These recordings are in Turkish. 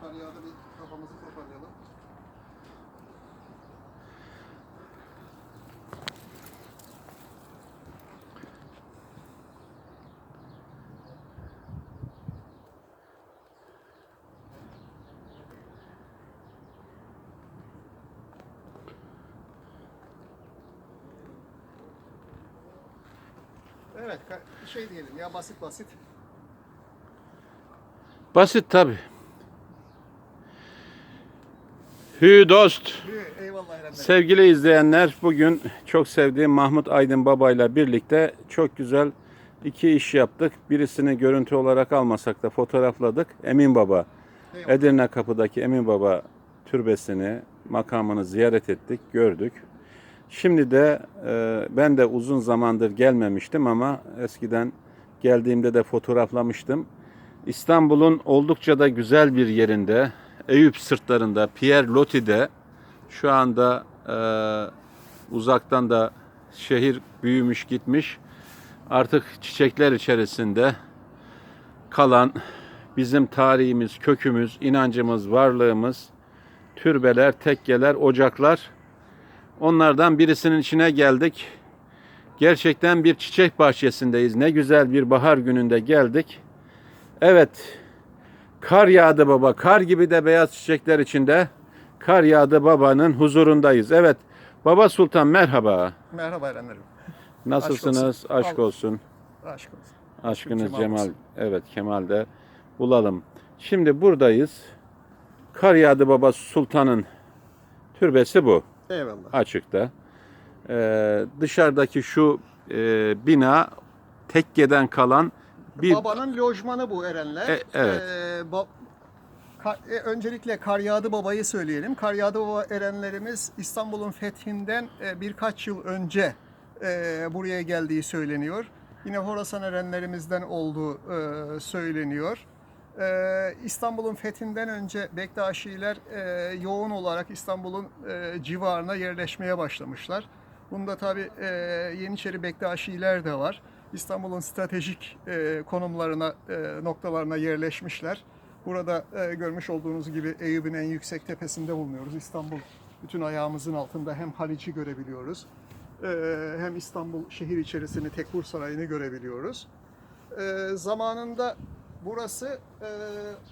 Kar bir kafamızı toparlayalım. Evet, şey diyelim ya basit basit. Basit tabi. Hü dost. Eyvallah. Sevgili izleyenler bugün çok sevdiğim Mahmut Aydın Baba ile birlikte çok güzel iki iş yaptık. Birisini görüntü olarak almasak da fotoğrafladık. Emin Baba, Eyvallah. Edirne Kapı'daki Emin Baba türbesini, makamını ziyaret ettik, gördük. Şimdi de e, ben de uzun zamandır gelmemiştim ama eskiden geldiğimde de fotoğraflamıştım. İstanbul'un oldukça da güzel bir yerinde, Eyüp sırtlarında, Pierre Loti'de şu anda e, uzaktan da şehir büyümüş gitmiş. Artık çiçekler içerisinde kalan bizim tarihimiz, kökümüz, inancımız, varlığımız, türbeler, tekkeler, ocaklar. Onlardan birisinin içine geldik. Gerçekten bir çiçek bahçesindeyiz. Ne güzel bir bahar gününde geldik. Evet, kar yağdı baba. Kar gibi de beyaz çiçekler içinde. Kar yağdı babanın huzurundayız. Evet, baba sultan merhaba. Merhaba Erenlerim. Nasılsınız? olsun. Aşk olsun. Aşk olsun. Aşkınız Kemal Cemal. olsun. Evet Kemal de bulalım. Şimdi buradayız. Kar yağdı baba sultanın türbesi bu. Eyvallah. Açıkta. Ee, dışarıdaki şu e, bina tekkeden kalan bir Babanın lojmanı bu Erenler. E, evet. Ee, ba- Ka- e, öncelikle Karyağdı Baba'yı söyleyelim. Karyağdı Baba Erenlerimiz İstanbul'un fethinden e, birkaç yıl önce e, buraya geldiği söyleniyor. Yine Horasan Erenlerimizden olduğu e, söyleniyor. E, İstanbul'un fethinden önce Bektaşiler e, yoğun olarak İstanbul'un e, civarına yerleşmeye başlamışlar. Bunda tabi e, Yeniçeri Bektaşiler de var. İstanbul'un stratejik e, konumlarına, e, noktalarına yerleşmişler. Burada e, görmüş olduğunuz gibi Eyüp'ün en yüksek tepesinde bulunuyoruz. İstanbul bütün ayağımızın altında hem Haliç'i görebiliyoruz. e, hem İstanbul şehir içerisini, Tekfur Sarayı'nı görebiliyoruz. E, zamanında burası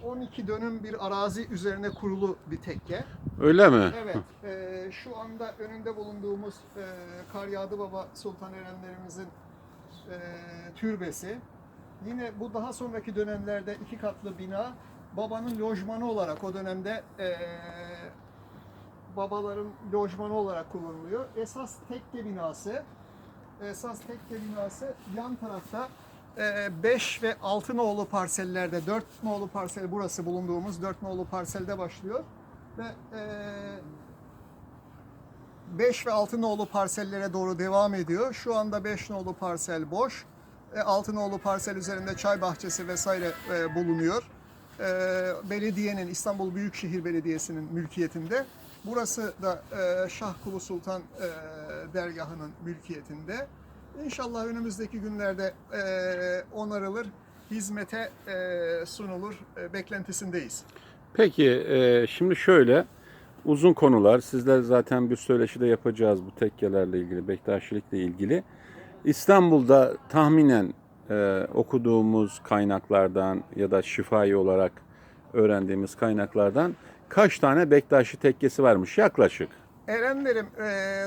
e, 12 dönüm bir arazi üzerine kurulu bir tekke. öyle mi? Evet, e, şu anda önünde bulunduğumuz e, Karyadı Baba Sultan Erenlerimizin türbesi. Yine bu daha sonraki dönemlerde iki katlı bina babanın lojmanı olarak o dönemde e, babaların lojmanı olarak kullanılıyor. Esas tekke binası, esas tekke binası yan tarafta 5 ve 6 nolu parsellerde 4 nolu parsel burası bulunduğumuz 4 nolu parselde başlıyor ve e, 5 ve 6 nolu parsellere doğru devam ediyor. Şu anda 5 nolu parsel boş. E, 6 nolu parsel üzerinde çay bahçesi vesaire e, bulunuyor. E, belediyenin, İstanbul Büyükşehir Belediyesi'nin mülkiyetinde. Burası da e, Şah Kulu Sultan e, dergahının mülkiyetinde. İnşallah önümüzdeki günlerde onarılır, hizmete sunulur e, beklentisindeyiz. Peki şimdi şöyle uzun konular. Sizler zaten bir söyleşi de yapacağız bu tekkelerle ilgili, Bektaşilikle ilgili. İstanbul'da tahminen e, okuduğumuz kaynaklardan ya da şifai olarak öğrendiğimiz kaynaklardan kaç tane Bektaşi tekkesi varmış yaklaşık? Erenlerim, e,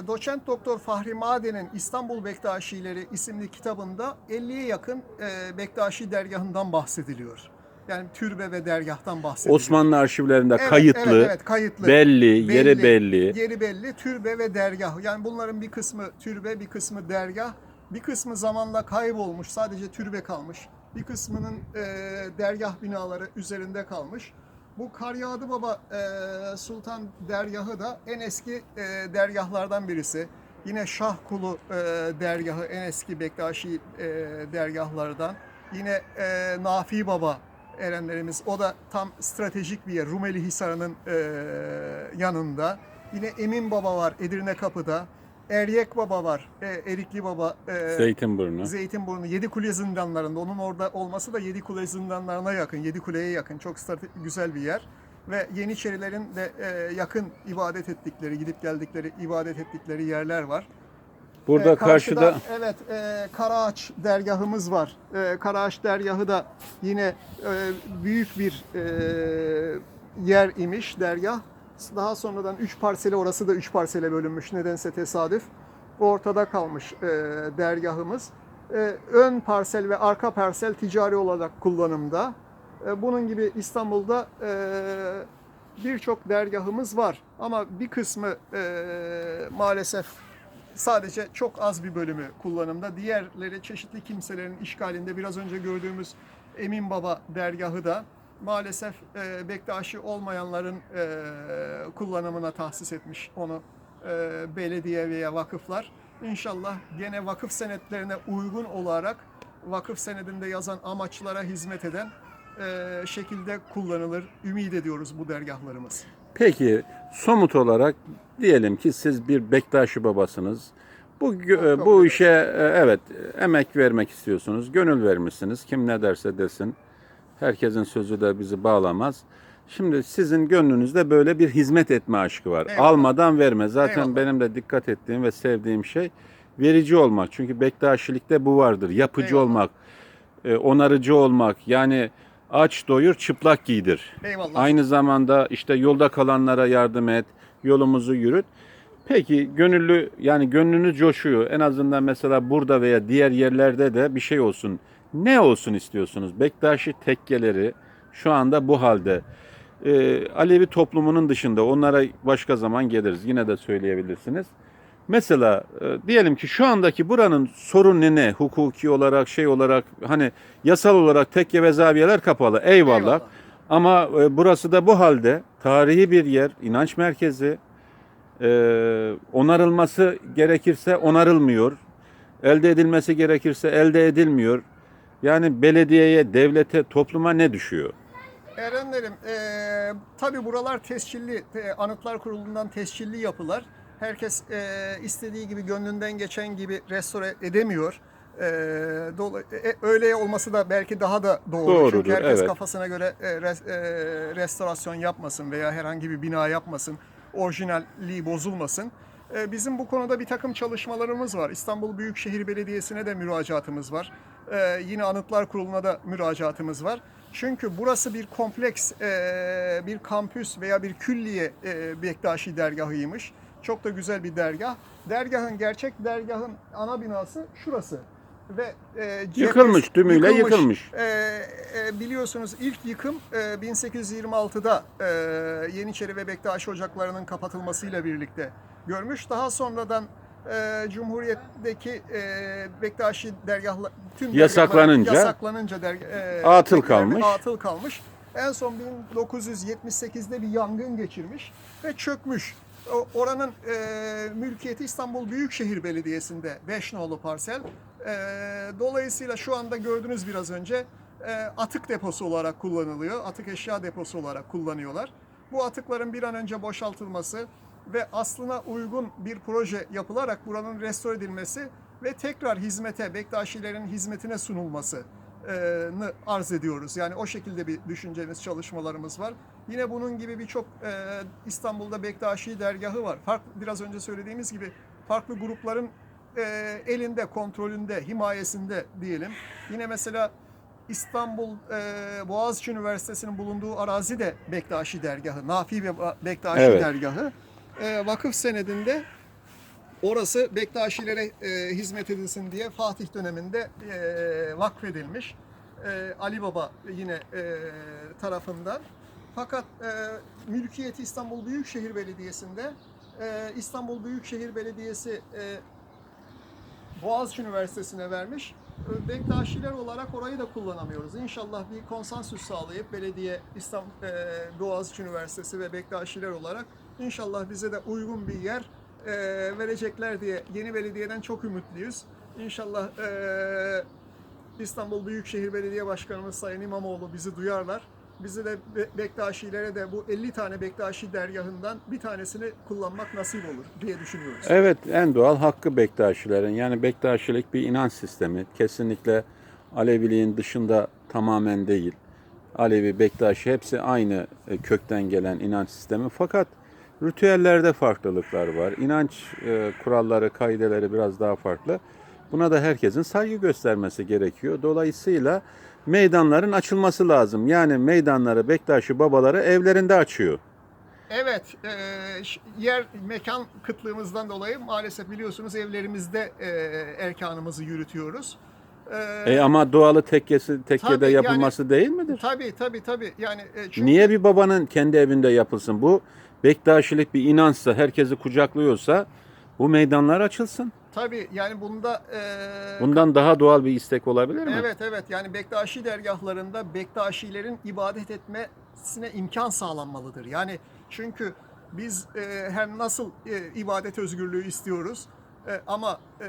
doçent doktor Fahri Maden'in İstanbul Bektaşileri isimli kitabında 50'ye yakın e, Bektaşi dergahından bahsediliyor. Yani türbe ve dergahtan bahsediliyor. Osmanlı arşivlerinde Evet, kayıtlı, evet, evet, kayıtlı. belli, yeri belli. Yeri belli, türbe ve dergah. Yani bunların bir kısmı türbe, bir kısmı dergah. Bir kısmı zamanla kaybolmuş, sadece türbe kalmış. Bir kısmının e, dergah binaları üzerinde kalmış. Bu Karyağdı Baba e, Sultan dergahı da en eski e, dergahlardan birisi. Yine Şah Kulu e, dergahı en eski Bektaşi e, dergahlardan. Yine e, Nafi Baba erenlerimiz o da tam stratejik bir yer. Rumeli Hisarı'nın e, yanında. Yine Emin Baba var Edirne Kapı'da. Eryek Baba var. E, Erikli Baba. E, Zeytinburnu. Zeytinburnu, Yedikule zindanlarında. Onun orada olması da Yedikule zindanlarına yakın, Yedikule'ye yakın. Çok güzel bir yer. ve Yeniçerilerin de e, yakın ibadet ettikleri, gidip geldikleri, ibadet ettikleri yerler var. Burada Ee, karşıda evet e, Karaağaç dergahımız var. E, Karaağaç dergahı da yine e, büyük bir e, yer imiş dergah. Daha sonradan 3 parsele orası da 3 parsele bölünmüş nedense tesadüf. Ortada kalmış e, dergahımız. E, ön parsel ve arka parsel ticari olarak kullanımda. E, bunun gibi İstanbul'da e, birçok dergahımız var. Ama bir kısmı e, maalesef sadece çok az bir bölümü kullanımda. Diğerleri çeşitli kimselerin işgalinde biraz önce gördüğümüz Emin Baba dergahı da maalesef e, Bektaşi olmayanların e, kullanımına tahsis etmiş onu e, belediye veya vakıflar. İnşallah gene vakıf senetlerine uygun olarak vakıf senedinde yazan amaçlara hizmet eden e, şekilde kullanılır. Ümit ediyoruz bu dergahlarımız. Peki somut olarak diyelim ki siz bir Bektaşi babasınız. Bu bu işe e, evet emek vermek istiyorsunuz. Gönül vermişsiniz. Kim ne derse desin. Herkesin sözü de bizi bağlamaz. Şimdi sizin gönlünüzde böyle bir hizmet etme aşkı var. Eyvallah. Almadan verme. Zaten Eyvallah. benim de dikkat ettiğim ve sevdiğim şey verici olmak. Çünkü Bektaşilikte bu vardır. Yapıcı Eyvallah. olmak, e, onarıcı olmak. Yani aç doyur, çıplak giydir. Eyvallah. Aynı zamanda işte yolda kalanlara yardım et, yolumuzu yürüt. Peki gönüllü yani gönlünüz coşuyor. En azından mesela burada veya diğer yerlerde de bir şey olsun. Ne olsun istiyorsunuz? Bektaşi tekkeleri şu anda bu halde. Ee, Alevi toplumunun dışında onlara başka zaman geliriz. Yine de söyleyebilirsiniz. Mesela e, diyelim ki şu andaki buranın sorunu ne? Hukuki olarak, şey olarak hani yasal olarak tekke ve zaviyeler kapalı. Eyvallah. Eyvallah. Ama e, burası da bu halde tarihi bir yer, inanç merkezi. E, onarılması gerekirse onarılmıyor. Elde edilmesi gerekirse elde edilmiyor. Yani belediyeye, devlete, topluma ne düşüyor? Erenlerim, eee tabi buralar tescilli, e, Anıtlar Kurulu'ndan tescilli yapılar. Herkes e, istediği gibi, gönlünden geçen gibi restore edemiyor. E, dola- e, öyle olması da belki daha da doğru. Doğrudur, Çünkü herkes evet. kafasına göre e, res- e, restorasyon yapmasın veya herhangi bir bina yapmasın. Orijinalliği bozulmasın. E, Bizim bu konuda bir takım çalışmalarımız var. İstanbul Büyükşehir Belediyesi'ne de müracaatımız var. E, Yine Anıtlar Kurulu'na da müracaatımız var. Çünkü burası bir kompleks, e, bir kampüs veya bir külliye e, Bektaşi dergahıymış. Çok da güzel bir dergah. Dergahın, gerçek dergahın ana binası şurası. Ve e, cephes- Yıkılmış, tümüyle yıkılmış. E, e, biliyorsunuz ilk yıkım e, 1826'da e, Yeniçeri ve Bektaşi ocaklarının kapatılmasıyla birlikte görmüş. Daha sonradan e, Cumhuriyet'teki e, Bektaşi dergahla tüm Yasaklanınca- yasaklanınca derg, e, Atıl kalmış. Atıl kalmış. En son 1978'de bir yangın geçirmiş ve çökmüş. Oranın e, mülkiyeti İstanbul Büyükşehir Belediyesi'nde 5 nolu parsel. E, dolayısıyla şu anda gördünüz biraz önce e, atık deposu olarak kullanılıyor. Atık eşya deposu olarak kullanıyorlar. Bu atıkların bir an önce boşaltılması ve aslına uygun bir proje yapılarak buranın restore edilmesi ve tekrar hizmete, Bektaşilerin hizmetine sunulması e, arz ediyoruz. Yani o şekilde bir düşüncemiz, çalışmalarımız var. Yine bunun gibi birçok e, İstanbul'da Bektaşi dergahı var. Farklı, biraz önce söylediğimiz gibi farklı grupların e, elinde, kontrolünde, himayesinde diyelim. Yine mesela İstanbul e, Boğaziçi Üniversitesi'nin bulunduğu arazi de Bektaşi dergahı, Nafi ve Bektaşi Evet. dergahı. E, vakıf senedinde Orası Bektaşilere e, hizmet edilsin diye Fatih döneminde e, vakfedilmiş. E, Ali Baba yine e, tarafından. Fakat e, mülkiyeti İstanbul Büyükşehir Belediyesi'nde e, İstanbul Büyükşehir Belediyesi e, Boğaziçi Üniversitesi'ne vermiş. E, Bektaşiler olarak orayı da kullanamıyoruz. İnşallah bir konsensüs sağlayıp belediye İstanbul e, Boğaziçi Üniversitesi ve Bektaşiler olarak inşallah bize de uygun bir yer e, verecekler diye yeni belediyeden çok ümitliyüz. İnşallah e, İstanbul Büyükşehir Belediye Başkanımız Sayın İmamoğlu bizi duyarlar. Bizi de Be- Bektaşilere de bu 50 tane Bektaşi dergahından bir tanesini kullanmak nasip olur diye düşünüyoruz. Evet en doğal hakkı Bektaşilerin. Yani Bektaşilik bir inanç sistemi. Kesinlikle Aleviliğin dışında tamamen değil. Alevi, Bektaşi hepsi aynı e, kökten gelen inanç sistemi. Fakat ritüellerde farklılıklar var. İnanç e, kuralları, kaideleri biraz daha farklı. Buna da herkesin saygı göstermesi gerekiyor. Dolayısıyla meydanların açılması lazım. Yani meydanları Bektaşi babaları evlerinde açıyor. Evet, e, yer mekan kıtlığımızdan dolayı maalesef biliyorsunuz evlerimizde e, erkanımızı yürütüyoruz. E, ama doğalı tekkesi tekkede Tabii, yani- yapılması değil midir? Tabii tabii tabii. Yani e, çünkü Niye bir babanın kendi evinde yapılsın? Bu Bektaşilik bir inançsa, herkesi kucaklıyorsa bu meydanlar açılsın. tabii yani bunda e, Bundan daha doğal bir istek olabilir mi? Evet evet yani Bektaşi dergahlarında Bektaşilerin ibadet etmesine imkan sağlanmalıdır. Yani çünkü biz e, hem nasıl e, ibadet özgürlüğü istiyoruz e, ama e,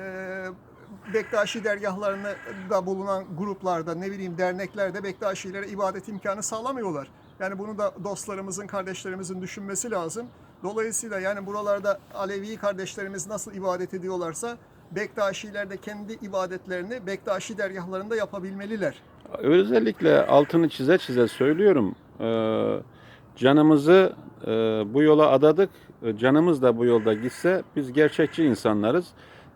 Bektaşi dergahlarında da bulunan gruplarda ne bileyim derneklerde Bektaşilere ibadet imkanı sağlamıyorlar. Yani bunu da dostlarımızın, kardeşlerimizin düşünmesi lazım. Dolayısıyla yani buralarda Alevi kardeşlerimiz nasıl ibadet ediyorlarsa Bektaşiler de kendi ibadetlerini Bektaşi dergahlarında yapabilmeliler. Özellikle altını çize çize söylüyorum. Ee, canımızı e, bu yola adadık. E, Canımız da bu yolda gitse biz gerçekçi insanlarız.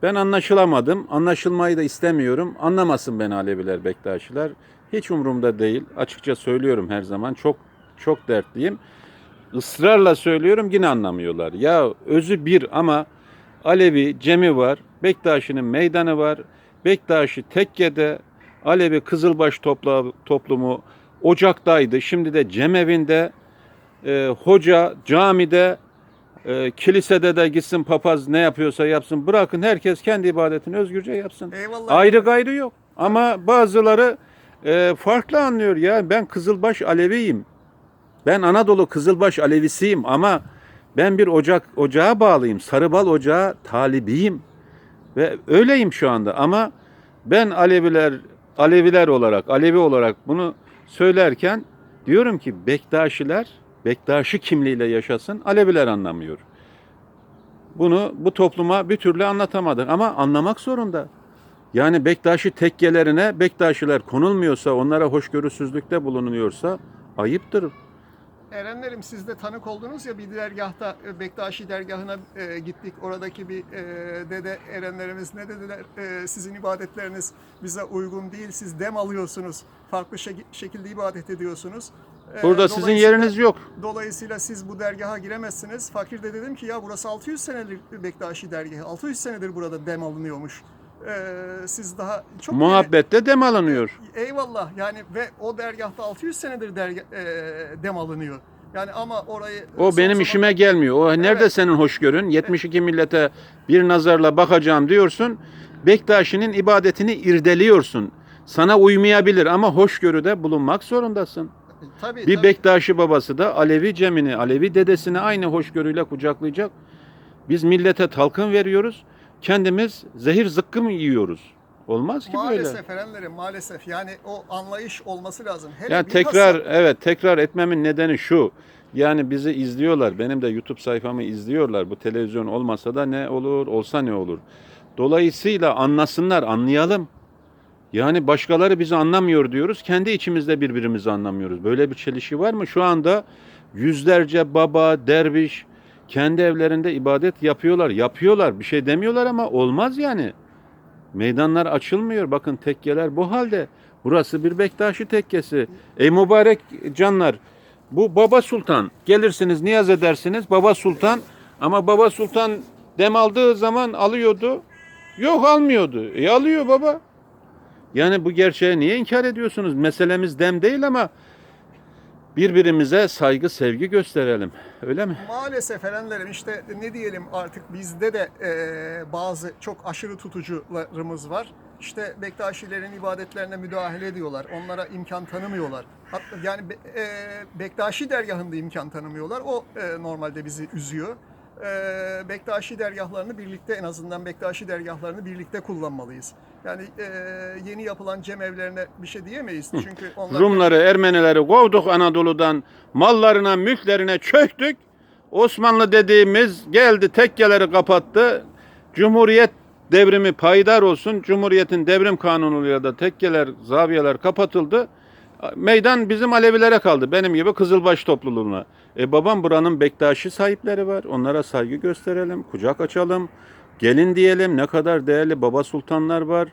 Ben anlaşılamadım. Anlaşılmayı da istemiyorum. Anlamasın beni Aleviler, Bektaşiler. Hiç umurumda değil. Açıkça söylüyorum her zaman. Çok çok dertliyim. Israrla söylüyorum yine anlamıyorlar. Ya özü bir ama Alevi cemi var. Bektaşi'nin meydanı var. Bektaşi tekkede. Alevi Kızılbaş topla, toplumu ocaktaydı. Şimdi de cemevinde. E, hoca camide e, kilisede de gitsin papaz ne yapıyorsa yapsın. Bırakın herkes kendi ibadetini özgürce yapsın. Eyvallah. Ayrı gayrı yok. Ama bazıları e, farklı anlıyor ya. Ben Kızılbaş Aleviyim. Ben Anadolu Kızılbaş Alevisiyim ama ben bir ocak ocağa bağlıyım. Sarıbal ocağı talibiyim. Ve öyleyim şu anda ama ben Aleviler Aleviler olarak, Alevi olarak bunu söylerken diyorum ki Bektaşiler Bektaşi kimliğiyle yaşasın. Aleviler anlamıyor. Bunu bu topluma bir türlü anlatamadık ama anlamak zorunda. Yani Bektaşi tekkelerine Bektaşiler konulmuyorsa, onlara hoşgörüsüzlükte bulunuyorsa ayıptır. Erenlerim siz de tanık oldunuz ya bir dergahta e, Bektaşi dergahına e, gittik. Oradaki bir e, dede erenlerimiz ne dediler? E, sizin ibadetleriniz bize uygun değil. Siz dem alıyorsunuz. Farklı şek- şekilde ibadet ediyorsunuz. E, Burada sizin yeriniz yok. Dolayısıyla siz bu dergaha giremezsiniz. Fakir de dedim ki ya burası 600 senedir Bektaşi dergahı. 600 senedir burada dem alınıyormuş. E, siz daha çok Muhabbette dem alınıyor. Eyvallah yani ve o dergahta 600 senedir derga, e, dem alınıyor. Yani ama orayı O benim zaman- işime gelmiyor. O nerede Evet. senin hoşgörün? 72 millete bir nazarla bakacağım diyorsun. Bektaşi'nin ibadetini irdeliyorsun. Sana uymayabilir ama hoşgörüde bulunmak zorundasın. Tabii, Bir tabii. Bektaşi babası da Alevi cemini, Alevi dedesini aynı hoşgörüyle kucaklayacak. Biz millete talkın veriyoruz. Kendimiz zehir zıkkım yiyoruz. Olmaz ki böyle. maalesef erenlerim maalesef yani o anlayış olması lazım. Hele Yani tekrar evet tekrar etmemin nedeni şu. Yani bizi izliyorlar. Benim de YouTube sayfamı izliyorlar. Bu televizyon olmasa da ne olur, olsa ne olur. Dolayısıyla anlasınlar, anlayalım. Yani başkaları bizi anlamıyor diyoruz. Kendi içimizde birbirimizi anlamıyoruz. Böyle bir çelişki var mı? Şu anda yüzlerce baba, derviş kendi evlerinde ibadet yapıyorlar. Yapıyorlar. Bir şey demiyorlar ama olmaz yani. Meydanlar açılmıyor. Bakın tekkeler bu halde. Burası bir Bektaşi tekkesi. Ey mübarek canlar. Bu Baba Sultan. Gelirsiniz niyaz edersiniz. Baba Sultan. Ama Baba Sultan dem aldığı zaman alıyordu. Yok almıyordu. E alıyor baba. Yani bu gerçeği niye inkar ediyorsunuz? Meselemiz dem değil ama birbirimize saygı, sevgi gösterelim. Öyle mi? Maalesef erenlerim işte ne diyelim artık bizde de e, bazı çok aşırı tutucularımız var. İşte Bektaşilerin ibadetlerine müdahale ediyorlar. Onlara imkan tanımıyorlar. Hatta yani e, Bektaşi dergahında imkan tanımıyorlar. O e, normalde bizi üzüyor. E, Bektaşi dergahlarını birlikte en azından Bektaşi dergahlarını birlikte kullanmalıyız. Yani e, yeni yapılan cemevlerine bir şey diyemeyiz. Çünkü onlar Rumları, Ermenileri kovduk Anadolu'dan. Mallarına, mülklerine çöktük. Osmanlı dediğimiz geldi tekkeleri kapattı. Cumhuriyet devrimi payidar olsun. Cumhuriyetin devrim kanunuyla da tekkeler, zaviyeler kapatıldı. Meydan bizim Alevilere kaldı. Benim gibi Kızılbaş topluluğuna. E babam buranın Bektaşi sahipleri var. Onlara saygı gösterelim, kucak açalım. Gelin diyelim ne kadar değerli baba sultanlar var,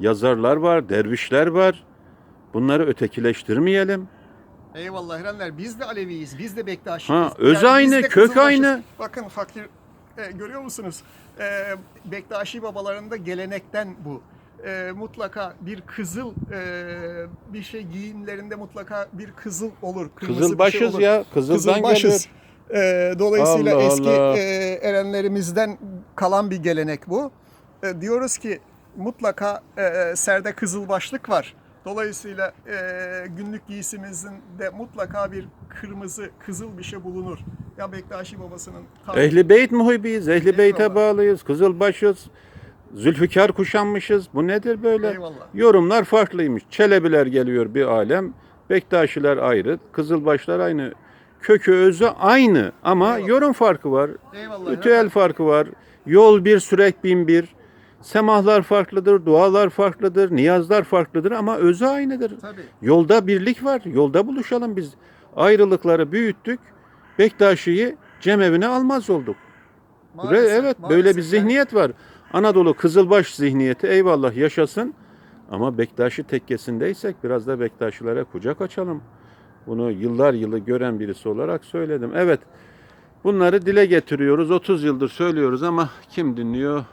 yazarlar var, dervişler var. Bunları ötekileştirmeyelim. Eyvallah Erenler biz de Aleviyiz, biz de Bektaşiyiz. Ha, öz biz aynı, de kök Kızılbaşız. aynı. Bakın fakir e, görüyor musunuz? E, Bektaşi babalarında gelenekten bu. E, mutlaka bir kızıl e, bir şey giyimlerinde mutlaka bir kızıl olur. kırmızı şey Kızılbaşız olur. ya, kızıldan geliyor. Kızılbaşız. E, dolayısıyla Allah eski Allah. e, erenlerimizden kalan bir gelenek bu. E, diyoruz ki mutlaka e, serde kızılbaşlık var. Dolayısıyla e, günlük giysimizin de mutlaka bir kırmızı, kızıl bir şey bulunur. Ya Bektaşi babasının Ehli Beyt muhibiyiz, Ehli Beyt'e bağlıyız, Kızılbaşız. Zülfikar kuşanmışız. Bu nedir böyle? Eyvallah. Yorumlar farklıymış. Çelebiler geliyor bir alem. Bektaşiler ayrı, Kızılbaşlar aynı. Kökü özü aynı ama Eyvallah. yorum farkı var. Eyvallah. Ritüel farkı var. Yol bir, sürek bin bir. Semahlar farklıdır, dualar farklıdır, niyazlar farklıdır ama özü aynıdır. Tabii. Yolda birlik var. Yolda buluşalım biz. Ayrılıkları büyüttük. Bektaşi'yi cemevine almaz olduk. Maalesef, evet böyle maalesef. bir zihniyet var. Anadolu Kızılbaş zihniyeti eyvallah yaşasın. Ama Bektaşi tekkesindeysek biraz da Bektaşilere kucak açalım. Bunu yıllar yılı gören birisi olarak söyledim. Evet bunları dile getiriyoruz. 30 yıldır söylüyoruz ama kim dinliyor?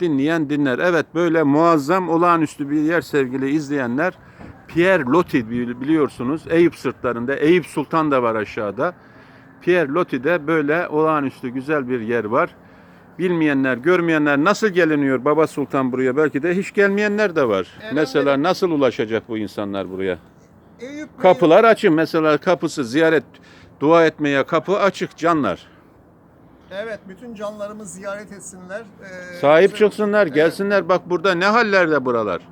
Dinleyen dinler. Evet böyle muazzam olağanüstü bir yer sevgili izleyenler. Pierre Loti bili- biliyorsunuz. Eyüp sırtlarında. Eyüp Sultan da var aşağıda. Pierre Loti'de böyle olağanüstü güzel bir yer var. Bilmeyenler, görmeyenler nasıl geliniyor Baba Sultan buraya? Belki de hiç gelmeyenler de var. Evet, Mesela nasıl ulaşacak bu insanlar buraya? Eyüp Kapılar açın. Mesela kapısı ziyaret, dua etmeye kapı açık canlar. Evet, bütün canlarımız ziyaret etsinler. Ee, Sahip güzel- çıksınlar, Evet, gelsinler. Bak burada ne hallerde buralar.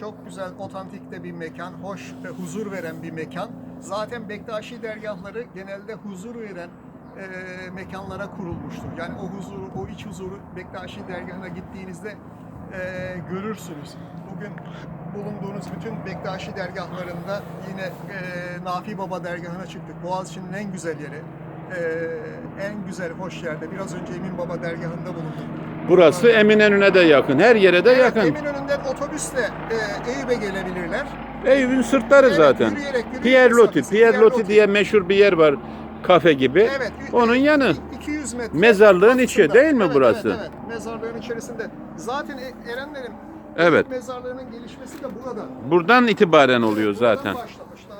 Çok güzel, otantik de bir mekan, hoş ve huzur veren bir mekan. Zaten Bektaşi dergahları genelde huzur veren e, mekanlara kurulmuştur. Yani o huzuru, o iç huzuru Bektaşi dergahına gittiğinizde e, görürsünüz. Bugün bulunduğunuz bütün Bektaşi dergahlarında yine e, Nafi Baba dergahına çıktık. Boğaziçi'nin en güzel yeri. e, en güzel, hoş yerde. Biraz önce Emin Baba dergahında bulunduk. Burası Eminönü'ne de yakın. Her yere de Evet, yakın. Eminönü'nden otobüsle e, Eyüp'e gelebilirler. Eyüp'ün sırtları Evet, zaten. yürüyerek, yürüyerek Pierre Loti. Pierre Loti. diye meşhur bir yer var. Kafe gibi. Evet. Onun yanı. 200 metre. Mezarlığın içi aslında. değil mi Evet, burası? Evet, evet. Mezarlığın içerisinde. Zaten E- Erenlerin Evet. Mezarlığının gelişmesi de burada. Buradan itibaren oluyor Buradan zaten. başlamışlar.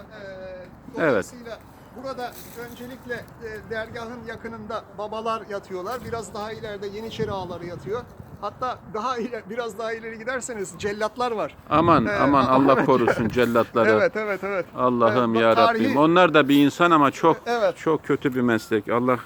Ee, dolayısıyla burada öncelikle e, dergahın yakınında babalar yatıyorlar. Biraz daha ileride Yeniçeri ağaları yatıyor. Hatta daha ileri, biraz daha ileri giderseniz cellatlar var. Aman Ee, aman Allah korusun cellatları. Evet, evet, evet. Allah'ım Evet, ya tarihi- Rabbim. Onlar da bir insan ama çok Evet. çok kötü bir meslek. Allah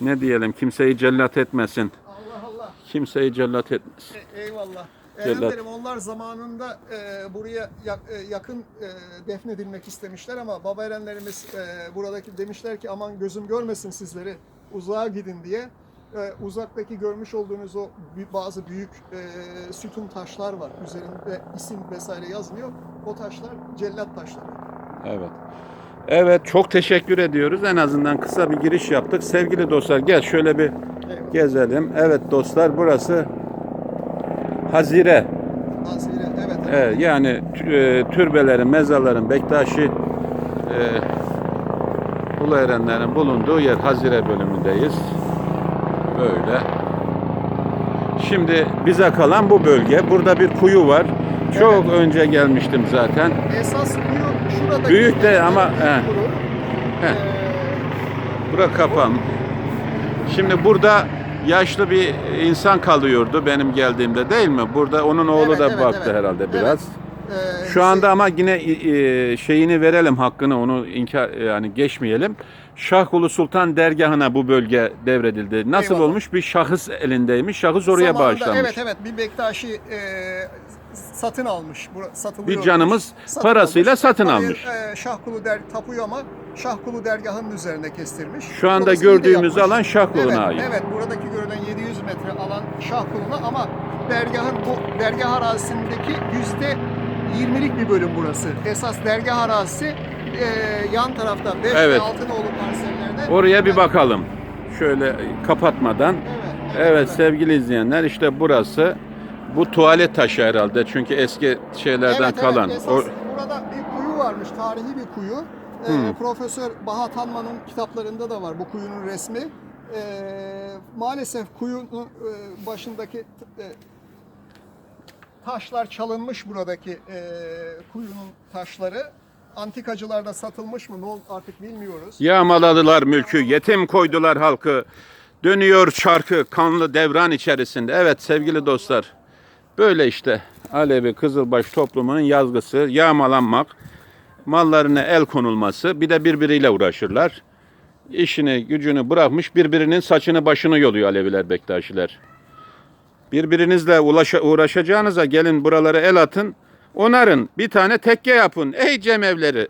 ne diyelim kimseyi cellat etmesin. Allah Allah. Kimseyi cellat etmesin. E- Eyvallah. Cellat. Efendim onlar zamanında e, buraya ya- e, yakın e, defnedilmek istemişler ama baba erenlerimiz e, buradaki demişler ki aman gözüm görmesin sizleri uzağa gidin diye. E, uzaktaki görmüş olduğunuz o bazı büyük e, sütun taşlar var. Üzerinde isim vesaire yazmıyor. O taşlar cellat taşları. Evet. Evet çok teşekkür ediyoruz. En azından kısa bir giriş yaptık. Sevgili dostlar gel şöyle bir Eyvallah. gezelim. Evet dostlar burası Hazire. Nazire, evet. evet. Evet, yani e, türbelerin, mezarların, Bektaşi e, Ulu Erenlerin bulunduğu yer Hazire bölümündeyiz. Böyle. Şimdi bize kalan bu bölge. Burada bir kuyu var. Çok önce gelmiştim zaten. Esas kuyu şurada. Büyük de ama, he. He. Ee, Bura kapan. Şimdi burada yaşlı bir insan kalıyordu benim geldiğimde değil mi? Burada onun oğlu Evet, da evet, baktı evet. herhalde Evet. Biraz. e, Şu anda ama yine e, şeyini verelim hakkını onu inkar yani geçmeyelim. Şahkulu Sultan dergahına bu bölge devredildi. Nasıl Eyvallah. olmuş? Bir şahıs elindeymiş. Şahıs oraya Zamanında bağışlanmış. Evet evet bir Bektaşi e, satın almış. Bura, satılıyor. Bir canımız Satın parasıyla satın Parayı, almış. E, Şahkulu der, tapuyu ama Şahkulu dergahının üzerine kestirmiş. Şu anda Dolayısıyla iyi de gördüğümüz yapmış. alan Şahkulu'na evet, ait. Evet buradaki görülen 700 metre alan Şahkulu'na ama dergahın bu dergah arazisindeki yüzde 20'lik bir bölüm burası. Esas dergah arazisi e, yan tarafta 5 Evet. ve 6 nolu parsellerde. Oraya bir bakalım. Şöyle kapatmadan. Evet, Evet sevgili izleyenler işte burası. Bu tuvalet taşı herhalde çünkü eski şeylerden Evet, evet. kalan. Esas O- burada bir kuyu varmış, tarihi bir kuyu. Ee, Hmm. Profesör Bahat Hanman'ın kitaplarında da var bu kuyunun resmi. Ee, maalesef kuyunun e, başındaki t- e, taşlar çalınmış buradaki e, kuyunun taşları. Antikacılarda satılmış mı ne oldu artık bilmiyoruz. Yağmaladılar mülkü, yetim koydular halkı. Dönüyor çarkı kanlı devran içerisinde. Evet sevgili dostlar. Böyle işte Alevi Kızılbaş toplumunun yazgısı yağmalanmak, mallarına el konulması, bir de birbiriyle uğraşırlar. İşini, gücünü bırakmış birbirinin saçını başını yoluyor Aleviler, Bektaşiler. Birbirinizle ulaşa, uğraşacağınıza gelin buralara el atın. Onarın. Bir tane tekke yapın. Ey cemevleri.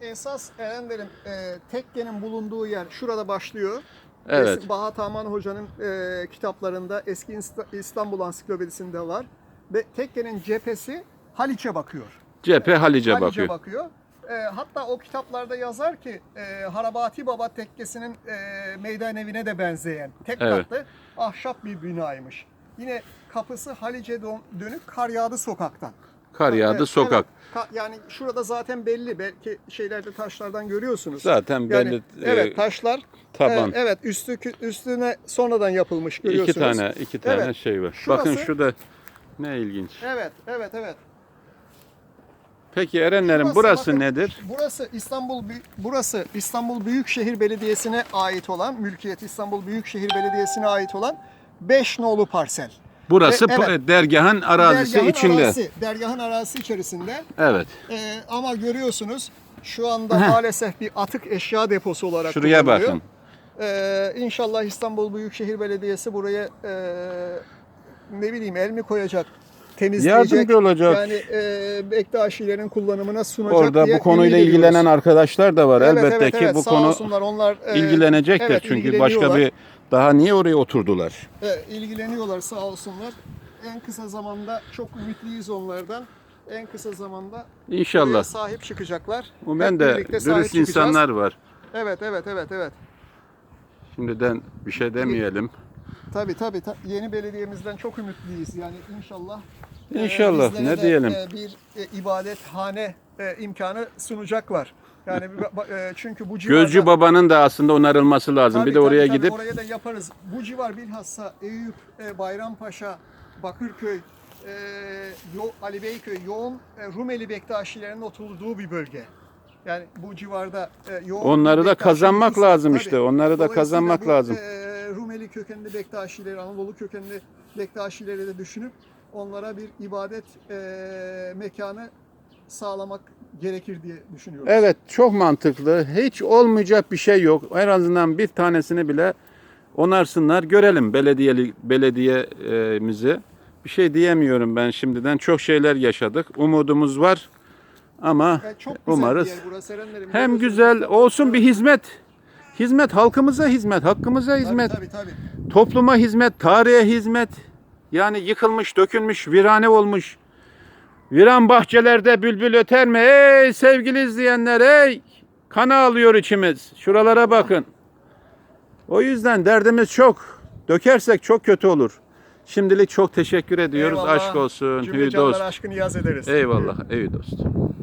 Esas Erenler'in e, tekkenin bulunduğu yer şurada başlıyor. Evet. Es- Bahat Aman Hoca'nın e, kitaplarında eski İsta- İstanbul Ansiklopedisinde var. Ve tekkenin cephesi Haliç'e bakıyor. Cephe Halice Haliç'e bakıyor. bakıyor. E, hatta o kitaplarda yazar ki e, Harabati Baba tekkesinin e, meydan evine de benzeyen tek Evet. katlı ahşap bir binaymış. Yine kapısı Haliç'e dön- dönük kar yağdı sokaktan. Kar yağdı Evet, sokak. evet. Yani şurada zaten belli. Belki şeylerde taşlardan görüyorsunuz. Zaten Yani, belli. evet e, taşlar. taban. e, evet üstü üstüne sonradan yapılmış iki görüyorsunuz. tane iki tane Evet. şey var. Şurası- Bakın şurada ne ilginç. Evet, evet, evet. Peki Erenlerin Burası, burası bakın, nedir? Burası İstanbul burası İstanbul Büyükşehir Belediyesi'ne ait olan, mülkiyet İstanbul Büyükşehir Belediyesi'ne ait olan 5 nolu parsel. Burası evet. pa- dergahın arazisi dergahın içinde. Arazisi, dergahın arazisi içerisinde. Evet. Ee, ama görüyorsunuz şu anda maalesef bir atık eşya deposu olarak Şuraya kullanılıyor. bakın. Ee, inşallah İstanbul Büyükşehir Belediyesi buraya e, ne bileyim el mi koyacak, temizleyecek. Yardımcı olacak. Yani e, Bektaşilerin kullanımına sunacak Orada diye bu konuyla ilgilenen arkadaşlar da var. Evet, Elbette evet, ki evet. bu konu olsunlar, onlar e, ilgilenecektir. evet, Çünkü başka bir daha niye oraya oturdular? Evet, ilgileniyorlar sağ olsunlar. En kısa zamanda çok ümitliyiz onlardan. En kısa zamanda İnşallah. sahip çıkacaklar. Ben Hep de dürüst insanlar var. Evet, evet, evet, evet. Şimdiden bir şey demeyelim. Tabii tabii. ta- yeni belediyemizden çok ümitliyiz. Yani inşallah e, İnşallah, bizlere ne de, diyelim. e, bir e, ibadethane e, imkanı sunacaklar. Yani e, çünkü bu civarda Gözcü babanın da aslında onarılması lazım. Tabii, bir de oraya tabii, tabii, gidip oraya da yaparız. Bu civar bilhassa Eyüp, e, Bayrampaşa, Bakırköy, e, Yo- Ali Beyköy yoğun e, Rumeli Bektaşilerinin oturduğu bir bölge. Yani bu civarda e, yoğun Onları da kazanmak lazım Tabii. işte, onları da kazanmak bu, lazım. e, Rumeli kökenli Bektaşileri, Anadolu kökenli Bektaşileri de düşünüp onlara bir ibadet e, mekanı sağlamak gerekir diye düşünüyoruz. Evet çok mantıklı. Hiç olmayacak bir şey yok. En azından bir tanesini bile onarsınlar. Görelim belediyeli belediyemizi. Bir şey diyemiyorum ben şimdiden. Çok şeyler yaşadık. Umudumuz var. Ama Yani çok güzel umarız. yer burası. Hem güzel olsun bir hizmet. Hizmet halkımıza hizmet, hakkımıza Tabii, hizmet, Tabii tabii. topluma hizmet, tarihe hizmet. Yani yıkılmış, dökülmüş, virane olmuş. Viran bahçelerde bülbül öter mi? Ey sevgili izleyenler, ey! Kana alıyor içimiz. Şuralara bakın. O yüzden derdimiz çok. Dökersek çok kötü olur. Şimdilik çok teşekkür ediyoruz. Eyvallah. Aşk olsun. Cümle Hüyü dost. aşkını yaz ederiz. Eyvallah. Ey dost.